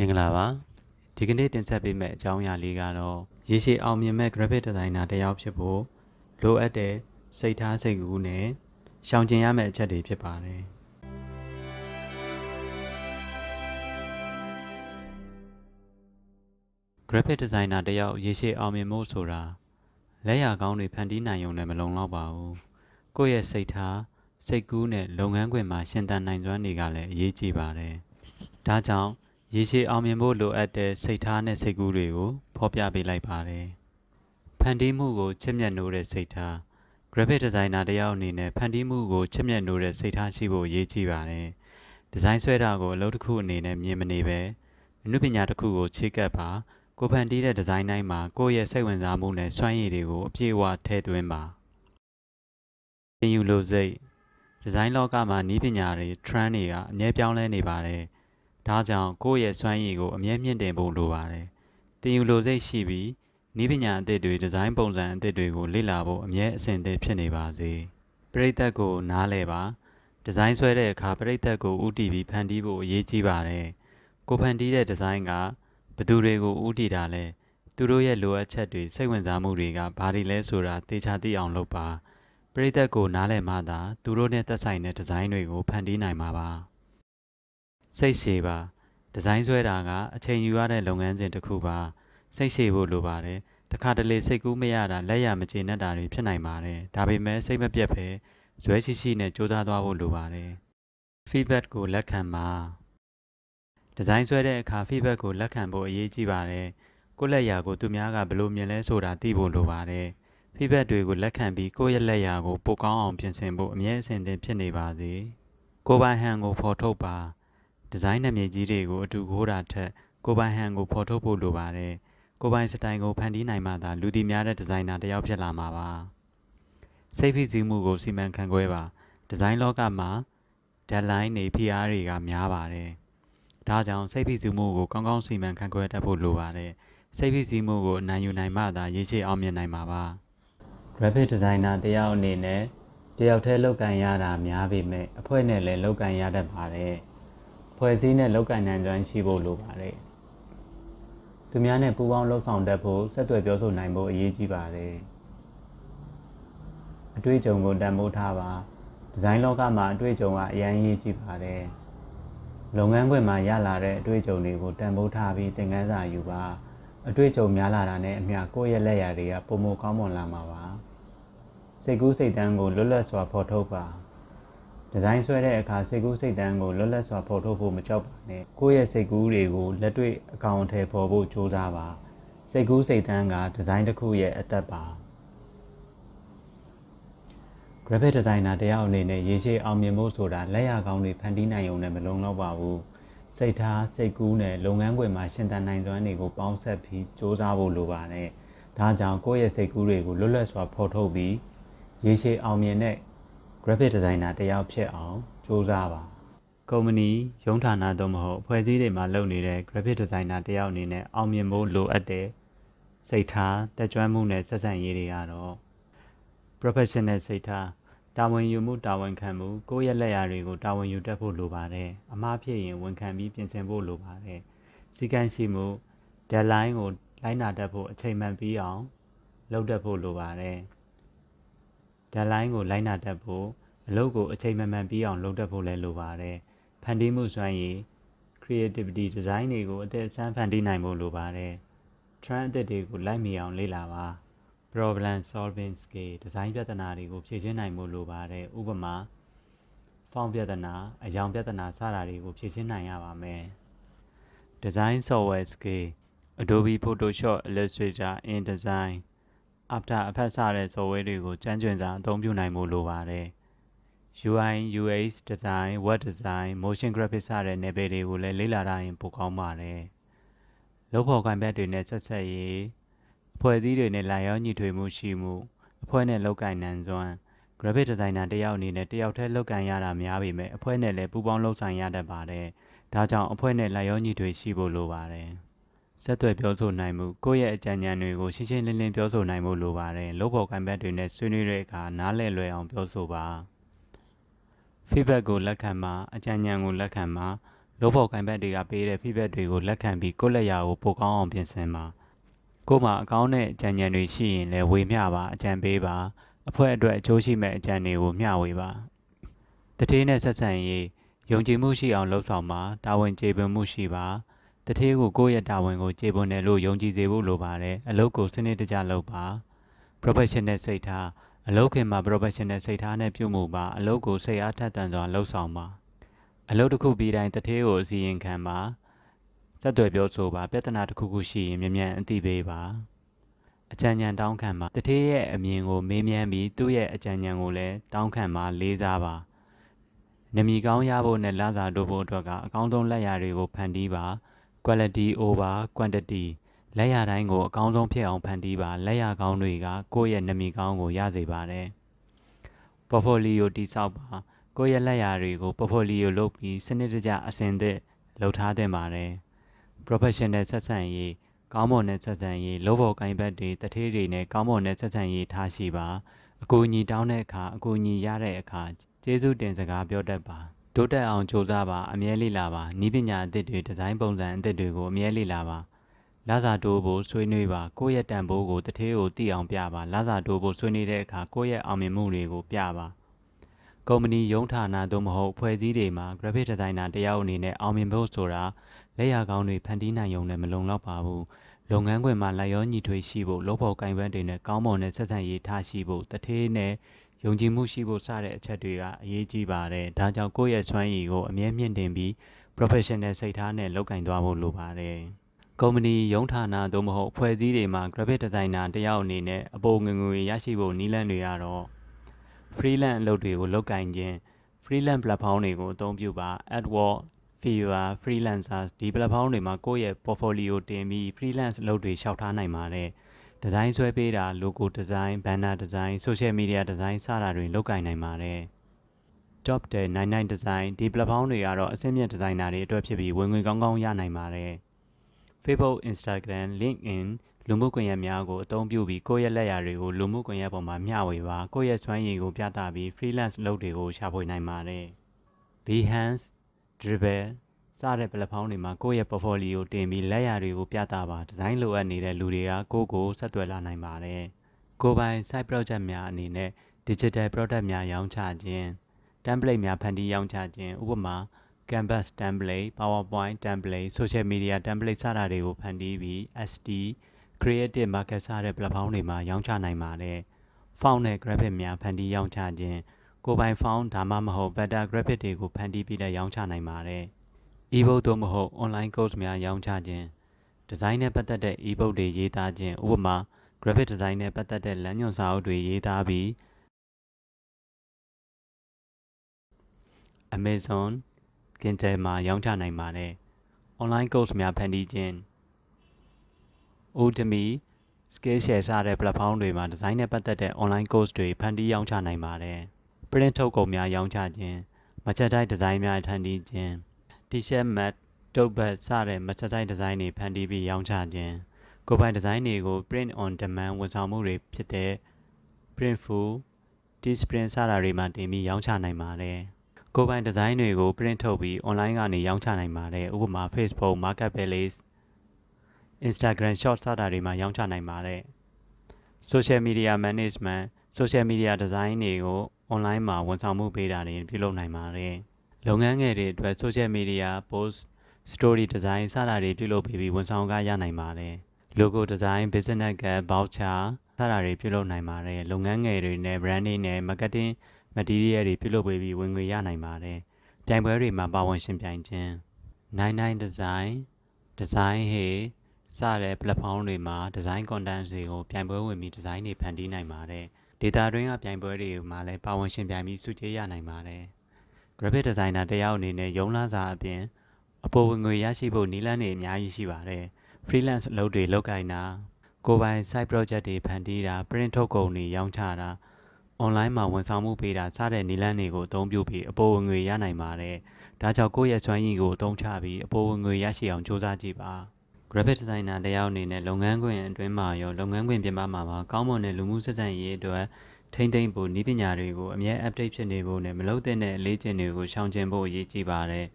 မင်္ဂလာပါဒီကနေ့တင်ဆက်ပေးမယ့်အကြောင်းအရာလေးကတော့ရေရှည်အောင်မြင်မဲ့ graphic designer တစ်ယောက်ဖြစ်ဖို့လိုအပ်တဲ့စိတ်ထားစိတ်ကူးနဲ့ရှောင်ကျဉ်ရမယ့်အချက်တွေဖြစ်ပါတယ် graphic designer တစ်ယောက်ရေရှည်အောင်မြင်ဖို့ဆိုတာလက်ရာကောင်းတွေဖန်တီးနိုင်ုံနဲ့မလုံလောက်ပါဘူးကိုယ့်ရဲ့စိတ်ထားစိတ်ကူးနဲ့လုပ်ငန်းခွင်မှာရှင်သန်နိုင်စွမ်းတွေကလည်းအရေးကြီးပါတယ်ဒါကြောင့် ရေရှည်အောင်မြင်ဖို့လိုအပ်တဲ့စိတ်ထားနဲ့စိတ်ကူးတွေကိုဖော်ပြပေးလိုက်ပါတယ်ဖန်တီးမှုကိုချစ်မြတ်နိုးတဲ့စိတ်ထား graphic designer တစ်ယောက်အနေနဲ့ဖန်တီးမှုကိုချစ်မြတ်နိုးတဲ့စိတ်ထားရှိဖို့အရေးကြီးပါတယ်ဒီဇိုင်းဆွဲတာကိုအလုပ်တစ်ခုအနေနဲ့မြင်မနေပဲအနုပညာတစ်ခုကိုချေကပ်ပါကိုဖန်တီးတဲ့ဒီဇိုင်းတိုင်းမှာကိုယ့်ရဲ့စိတ်ဝင်စားမှုနဲ့စွမ်းရည်တွေကိုအပြည့်အဝထည့်သွင်းပါသင်ယူလို့စိတ်ဒီဇိုင်းလောကမှာနည်းပညာတွေ trend တွေကအမြဲပြောင်းလဲနေပါတယ် ဒါကြောင့်ကိုယ့်ရဲ့စွမ်းရည်ကိုအမြဲမြင့်တင်ဖို့လိုပါတယ်သင်ယူလို့စိတ်ရှိပြီးနည်းပညာအသစ်တွေဒီဇိုင်းပုံစံအသစ်တွေကိုလေ့လာဖို့အမြဲအဆင်သင့်ဖြစ်နေပါစေပရိသတ်ကိုနားလည်ပါဒီဇိုင်းဆွဲတဲ့အခါပရိသတ်ကိုဥတည်ပြီးဖန်တီးဖို့အရေးကြီးပါတယ်ကိုဖန်တီးတဲ့ဒီဇိုင်းကဘသူတွေကိုဥတည်တာလဲသူတို့ရဲ့လိုအပ်ချက်တွေစိတ်ဝင်စားမှုတွေကဘာတွေလဲဆိုတာသေချာသိအောင်လုပ်ပါပရိသတ်ကိုနားလည်မှသာသူတို့နဲ့သက်ဆိုင်တဲ့ဒီဇိုင်းတွေကိုဖန်တီးနိုင်မှာပါ စိတ်ရှည်ပါဒီဇိုင်းဆွဲတာကအချိန်ယူရတဲ့လုပ်ငန်းစဉ်တစ်ခုပါစိတ်ရှည်ဖို့လိုပါတယ်တခါတလေစိတ်ကူးမရတာလက်ရမကျေနပ်တာတွေဖြစ်နိုင်ပါတယ်ဒါပေမဲ့စိတ်မပြတ်ပဲဇွဲရှိရှိနဲ့စူးစမ်းသွားဖို့လိုပါတယ် feedback ကိုလက်ခံပါဒီဇိုင်းဆွဲတဲ့အခါ feedback ကိုလက်ခံဖို့အရေးကြီးပါတယ်။ကိုယ့်လက်ရာကိုသူများကဘယ်လိုမြင်လဲဆိုတာသိဖို့လိုပါတယ်။ feedback တွေကိုလက်ခံပြီးကိုယ့်ရဲ့လက်ရာကိုပိုကောင်းအောင်ပြင်ဆင်ဖို့အမြဲအဆင်သင့်ဖြစ်နေပါစေ။ကိုယ်ပိုင်ဟန်ကိုဖော်ထုတ်ပါ။ ဒီဇိုင်းနာမည်ကြီးတွေကိုအတူခိုးတာထက်ကိုယ်ပိုင်ဟန်ကိုဖော်ထုတ်ဖို့လိုပါတယ်။ကိုယ်ပိုင်စတိုင်ကိုဖန်တီးနိုင်မှသာလူသိများတဲ့ဒီဇိုင်နာတစ်ယောက်ဖြစ်လာမှာပါ။စိတ်ဖိစီးမှုကိုစီမံခန့်ခွဲပါ။ဒီဇိုင်းလောကမှာ deadline တွေ PR တွေကများပါတယ်။ဒါကြောင့်စိတ်ဖိစီးမှုကိုကောင်းကောင်းစီမံခန့်ခွဲတတ်ဖို့လိုပါတယ်။စိတ်ဖိစီးမှုကိုအနိုင်ယူနိုင်မှသာရေရှည်အောင်မြင်နိုင်မှာပါ။ graphic designer တယောက်အနေနဲ့တယောက်တည်းလောက်ကန်ရတာများပေမဲ့အဖွဲ့နဲ့လည်းလောက်ကန်ရတတ်ပါတယ်။ ဖွဲ့စည်းနဲ့လောက်ကန်နိုင်စွမ်းရှိဖို့လိုပါတယ်။သူများနဲ့ပူးပေါင်းလှုပ်ဆောင်တတ်ဖို့ဆက်သွယ်ပြောဆိုနိုင်ဖို့အရေးကြီးပါတယ်။အတွေ့အကြုံကိုတန်ဖိုးထားပါ။ဒီဇိုင်းလောကမှာအတွေ့အကြုံကအရန်အရေးကြီးပါတယ်။လုပ်ငန်းခွင်မှာရလာတဲ့အတွေ့အကြုံတွေကိုတန်ဖိုးထားပြီးသင်ခန်းစာယူပါအတွေ့အကြုံများလာတာနဲ့အမျှကိုယ့်ရဲ့လက်ရာတွေကပုံမကောင်းမွန်လာမှာပါစိတ်ကူးစိတ်တန်းကိုလွတ်လပ်စွာဖော်ထုတ်ပါ ဒီဇိုင်းဆွဲတဲ့အခါစိတ်ကူးစိတ်တန်းကိုလွတ်လပ်စွာဖော်ထုတ်ဖို့မကြောက်ပါနဲ့ကိုယ့်ရဲ့စိတ်ကူးတွေကိုလက်တွေ့အကောင့်အထည်ဖော်ဖို့ကြိုးစားပါစိတ်ကူးစိတ်တန်းကဒီဇိုင်းတစ်ခုရဲ့အသက်ပါ graphic designer တယောက်အနေနဲ့ရေရှည်အောင်မြင်ဖို့ဆိုတာလက်ရာကောင်းတွေဖန်တီးနိုင်ုံနဲ့မလုံလောက်ပါဘူးစိတ်ထားစိတ်ကူးနဲ့လုပ်ငန်းခွင်မှာရှင်သန်နိုင်စွမ်းတွေကိုပေါင်းစပ်ပြီးစ조사ဖို့လိုပါတယ်ဒါကြောင့်ကိုယ့်ရဲ့စိတ်ကူးတွေကိုလွတ်လပ်စွာဖော်ထုတ်ပြီးရေရှည်အောင်မြင်တဲ့ graphic designer တယောက်ဖြစ်အောင်စ조사ပါကုမ္ပဏီရုံးဌာနသို့မဟုတ်အဖွဲ့အစည်းတွေမှာလုပ်နေတဲ့ graphic designer တယောက်အနေနဲ့အောင်မြင်ဖို့လိုအပ်တဲ့စိတ်ထားတက်ကြွမှုနဲ့ဆက်ဆံရေးတွေကတော့ professional စိတ်ထားတာဝန်ယူမှုတာဝန်ခံမှုကိုယ့်ရဲ့လက်ရာတွေကိုတာဝန်ယူတတ်ဖို့လိုပါတယ်အမှားဖြစ်ရင်ဝန်ခံပြီးပြင်ဆင်ဖို့လိုပါတယ်စီကံရှိမှု deadline ကိုလိုက်နာတတ်ဖို့အချိန်မှန်ပြီးအောင်လုပ်တတ်ဖို့လိုပါတယ် deadline ကိုလိုက်နာတတ်ဖို့အလုပ်ကိုအချိန်မှန်မှန်ပြီးအောင်လုပ်တတ်ဖို့လည်းလိုပါတယ်ဖန်တီးမှုစွမ်းရည် creativity design တွေကိုအသက်အဆန်းဖန်တီးနိုင်ဖို့လိုပါတယ် trend အသစ်တွေကိုလိုက်မီအောင်လေ့လာပါ problem solving skill ဒီဇိုင်းပြဿနာတွေကိုဖြေရှင်းနိုင်မှုလိုပါတယ်ဥပမာ font ပြဿနာအယောင်ပြဿနာစတာတွေကိုဖြေရှင်းနိုင်ရပါမယ် design software skill Adobe Photoshop Illustrator InDesign After Effects စတဲ့ software တွေကိုကျမ်းကျွင်စွာအသုံးပြုနိုင်မှုလိုပါတယ် UI UX design web design motion graphics စတဲ့နယ်ပယ်တွေကိုလည်းလေ့လာရရင်ပိုကောင်းပါတယ်လုပ်ဖော်ကိုင်ဘက်တွေနဲ့ဆက်ဆက်ရေးအဖွဲ့အစည်းတွေနဲ့လာရောက်ညီထွေမှုရှိမှုအဖွဲ့နဲ့လောက်ကင်နိုင်စွမ်း graphic designer တယောက်အနေနဲ့တယောက်တည်းလောက်ကန်ရတာများပေမဲ့အဖွဲ့နဲ့လည်းပူးပေါင်းလုပ်ဆောင်ရတတ်ပါတယ်ဒါကြောင့်အဖွဲ့နဲ့လာရောက်ညီထွေရှိဖို့လိုပါတယ် ဆက်သွယ်ပြောဆိုနိုင်မှုကိုယ့်ရဲ့အကြံဉာဏ်တွေကိုရှင်းရှင်းလင်းလင်းပြောဆိုနိုင်ဖို့လိုပါတယ်လုပ်ဖော်ကိုင်ဘက်တွေနဲ့ဆွေးနွေးတဲ့အခါနားလည်လွယ်အောင်ပြောဆိုပါ feedback ကိုလက်ခံပါအကြံဉာဏ်ကိုလက်ခံပါလို့ဖို့ကိုင်ဘက်တွေကပေးတဲ့ feedback တွေကိုလက်ခံပြီးကိုယ့်လက်ရာကိုပိုကောင်းအောင်ပြင်ဆင်ပါကို့မှာအကောင်းတဲ့အကြံဉာဏ်တွေရှိရင်လည်းဝေမျှပါအကြံပေးပါအဖွဲ့အတွက်အကျိုးရှိမဲ့အကြံတွေကိုမျှဝေပါတတိနဲ့ဆက်ဆံရေးယုံကြည်မှုရှိအောင်လှုပ်ဆောင်ပါတာဝန်ကျေပွန်မှုရှိပါ တတိကိုကိုယ့်ရဲ့တာဝန်ကိုကျေပွန်တယ်လို့ယုံကြည်စေဖို့လိုပါတယ်အလုပ်ကိုစနစ်တကျလုပ်ပါ professional စိတ်ထားအလုပ်ခင်မှာ professional စိတ်ထားနဲ့ပြုမှုပါအလုပ်ကိုစိတ်အားထက်သန်စွာလှုပ်ဆောင်ပါအလုပ်တစ်ခုပြီးတိုင်းတတိကိုအစီရင်ခံပါစက်တွေပြောဆိုပါပြဿနာတစ်ခုခုရှိရင်မြန်မြန်အသိပေးပါအကြံဉာဏ်တောင်းခံပါတတိရဲ့အမြင်ကိုမေးမြန်းပြီးသူ့ရဲ့အကြံဉာဏ်ကိုလည်းတောင်းခံပါလေးစားပါနမီကောင်းရဖို့နဲ့လစာတိုးဖို့အတွက်ကအကောင်းဆုံးလက်ရာတွေကိုဖန်တီးပါ quality over quantity လက်ရတိုင်းကိုအကောင်းဆုံးဖြစ်အောင်ဖန်တီးပါလက်ရကောင်းတွေကကိုယ့်ရဲ့နမီကောင်းကိုရစေပါတယ် portfolio တိစောက်ပါကိုယ့်ရဲ့လက်ရာတွေကို portfolio လုပ်ပြီးစနစ်တကျအဆင်သင့်လုပ်ထားသင့်ပါတယ် professional ဆက်ဆံရေးကောင်းမွန်တဲ့ဆက်ဆံရေးလုပ်ဖို့ကိုင်ဘက်တွေတထေးတွေနဲ့ကောင်းမွန်တဲ့ဆက်ဆံရေးထားရှိပါအကူအညီတောင်းတဲ့အခါအကူအညီရတဲ့အခါကျေးဇူးတင်စကားပြောတတ်ပါ တိုးတက်အောင်ကြိုးစားပါအမြဲလေ့လာပါဤပညာအသစ်တွေဒီဇိုင်းပုံစံအသစ်တွေကိုအမြဲလေ့လာပါလာစာတိုးဖို့ဆွေးနွေးပါကိုယ့်ရဲ့တန်ဖိုးကိုတထေးကိုသိအောင်ပြပါလာစာတိုးဖို့ဆွေးနွေးတဲ့အခါကိုယ့်ရဲ့အောင်မြင်မှုတွေကိုပြပါကုမ္ပဏီရုံးဌာနသို့မဟုတ်ဖွဲ့စည်းတွေမှာ graphic designer တယောက်အနေနဲ့အောင်မြင်ဖို့ဆိုတာလက်ရာကောင်းတွေဖန်တီးနိုင်ုံနဲ့မလုံလောက်ပါဘူးလုပ်ငန်းခွင်မှာလိုက်ရောညီထွေရှိဖို့လုပ်ဖို့ကင်ပန်းတွေနဲ့ကောင်းမွန်တဲ့ဆက်ဆံရေးထားရှိဖို့တထေးနဲ့ ယုံကြည်မှုရှိဖို့စတဲ့အချက်တွေကအရေးကြီးပါတယ်ဒါကြောင့်ကိုယ့်ရဲ့စွမ်းရည်ကိုအမြဲမြင့်တင်ပြီး professional စိတ်ထားနဲ့လုပ်ကင်သွားဖို့လိုပါတယ်ကုမ္ပဏီရုံးဌာနသို့မဟုတ်ဖွဲ့စည်းတွေမှာ graphic designer တယောက်အနေနဲ့အပေါ်ငွေငွေရရှိဖို့နည်းလမ်းတွေကတော့ freelance အလုပ်တွေကိုလုပ်ကင်ခြင်း freelance platform တွေကိုအသုံးပြုပါ AdWords Fiverr freelancer ဒီ platform တွေမှာကိုယ့်ရဲ့ portfolio တင်ပြီး freelance အလုပ်တွေရှောက်ထားနိုင်ပါတယ် ဒီဇိုင်းဆွဲပေးတာ logo design banner design social media design စတာတွေလုပ်ကင်နိုင်ပါတယ် job တဲ့99 design ဒီ platform တွေကတော့အဆင့်မြင့်ဒီဇိုင်နာတွေအတွက်ဖြစ်ပြီးဝင်ငွေကောင်းကောင်းရနိုင်ပါတယ် Facebook Instagram LinkedIn လူမှုကွန်ရက်များကိုအသုံးပြုပြီးကိုယ့်ရဲ့လက်ရာတွေကိုလူမှုကွန်ရက်ပေါ်မှာမျှဝေပါကိုယ့်ရဲ့စွမ်းရည်ကိုပြသပြီး freelance လုပ်တွေကိုရှာဖွေနိုင်ပါတယ် Behance Dribbble စတဲ့ platform တွေမှာကိုယ့်ရဲ့ portfolio တင်ပြီးလက်ရာတွေကိုပြသပါဒီဇိုင်းလိုအပ်နေတဲ့လူတွေကကိုယ့်ကိုဆက်သွယ်လာနိုင်ပါတယ်ကိုယ်ပိုင် site project များအနေနဲ့ digital product များရောင်းချခြင်း template များဖန်တီးရောင်းချခြင်းဥပမာ Canvas template, PowerPoint template, social media template စတာတွေကိုဖန်တီးပြီး SD, Creative Market စတဲ့ platform တွေမှာရောင်းချနိုင်ပါတယ်။ font နဲ့ graphic များဖန်တီးရောင်းချခြင်းကိုယ်ပိုင် font ဒါမှမဟုတ် better graphic တွေကိုဖန်တီးပြီးလည်းရောင်းချနိုင်ပါတယ်။ ebook သို့မဟုတ် online course များရောင်းချခြင်းဒီဇိုင်းနဲ့ပတ်သက်တဲ့ ebook တွေရေးသားခြင်းဥပမာ graphic design နဲ့ပတ်သက်တဲ့လမ်းညွှန်စာအုပ်တွေရေးသားပြီး Amazon Kindle မှာရောင်းချနိုင်ပါတယ်။ online course များဖန်တီးခြင်း Udemy Skillshare စတဲ့ platform တွေမှာဒီဇိုင်းနဲ့ပတ်သက်တဲ့ online course တွေဖန်တီးရောင်းချနိုင်ပါတယ်။ print ထုတ်ကုန်များရောင်းချခြင်းမချက်တိုက်ဒီဇိုင်းများဖန်တီးခြင်း T-shirt mat တုပ်ဘတ်စတဲ့မချက်တိုက်ဒီဇိုင်းတွေဖန်တီးပြီးရောင်းချခြင်းကိုယ်ပိုင်ဒီဇိုင်းတွေကို print on demand ဝန်ဆောင်မှုတွေဖြစ်တဲ့ Printful, Teespring စတာတွေမှာတင်ပြီးရောင်းချနိုင်ပါတယ်။ကိုယ်ပိုင်ဒီဇိုင်းတွေကို print ထုတ်ပြီး online ကနေရောင်းချနိုင်ပါတယ်ဥပမာ Facebook Marketplace Instagram Short စတာတွေမှာရောင်းချနိုင်ပါတယ် Social Media Management Social Media Design တွေကို online မှာဝန်ဆောင်မှုပေးတာတွေပြုလုပ်နိုင်ပါတယ် လုပ်ငန်းငယ်တွေအတွက် Social Media Post Story Design စတာတွေပြုလုပ်ပြီးဝန်ဆောင်ခရနိုင်ပါတယ် Logo Design Business Card Voucher စတာတွေပြုလုပ်နိုင်ပါတယ်လုပ်ငန်းငယ်တွေနဲ့ branding နဲ့ marketing material တွေပြုလုပ်ပေးပြီးဝင်ငွေရနိုင်ပါတယ်။ပြိုင်ပွဲတွေမှာပါဝင်ရှင်ပြိုင်ခြင်း99 design design hey စတဲ့ platform တွေမှာ design content တွေကိုပြိုင်ပွဲဝင်ပြီးဒီဇိုင်းတွေဖန်တီးနိုင်ပါတယ်။ data တွင်းကပြိုင်ပွဲတွေမှာလည်းပါဝင်ရှင်ပြိုင်ပြီးစုချေးရနိုင်ပါတယ်။ graphic designer တယောက်အနေနဲ့ရုံးလာစာအပြင်အပေါ်ဝင်ငွေရရှိဖို့နည်းလမ်းတွေအများကြီးရှိပါတယ်။ freelance အလုပ်တွေလုပ်ကိုင်တာကိုယ်ပိုင် site project တွေဖန်တီးတာ print ထုတ်ကုန်တွေရောင်းချတာ online မှာဝန်ဆောင်မှုပေးတာစတဲ့နည်းလမ်းတွေကိုအသုံးပြုပြီးအပေါ်ဝင်ငွေရနိုင်ပါတယ်။ဒါကြောင့်ကိုယ့်ရဲ့စွမ်းရည်ကိုအသုံးချပြီးအပေါ်ဝင်ငွေရရှိအောင်စူးစမ်းကြည့်ပါ။ graphic designer တယောက်အနေနဲ့လုပ်ငန်းခွင်အတွင်းမှာရောလုပ်ငန်းခွင်ပြင်ပမှာပါကောင်းမွန်တဲ့လူမှုဆက်ဆံရေးအတွက် ထိမ့်သိမ့်ဖို့နည်းပညာတွေကိုအမြဲ update ဖြစ်နေဖို့နဲ့မလုပ်တဲ့အလေးကျင့်တွေကိုရှောင်ကျဉ်ဖို့အရေးကြီးပါတယ်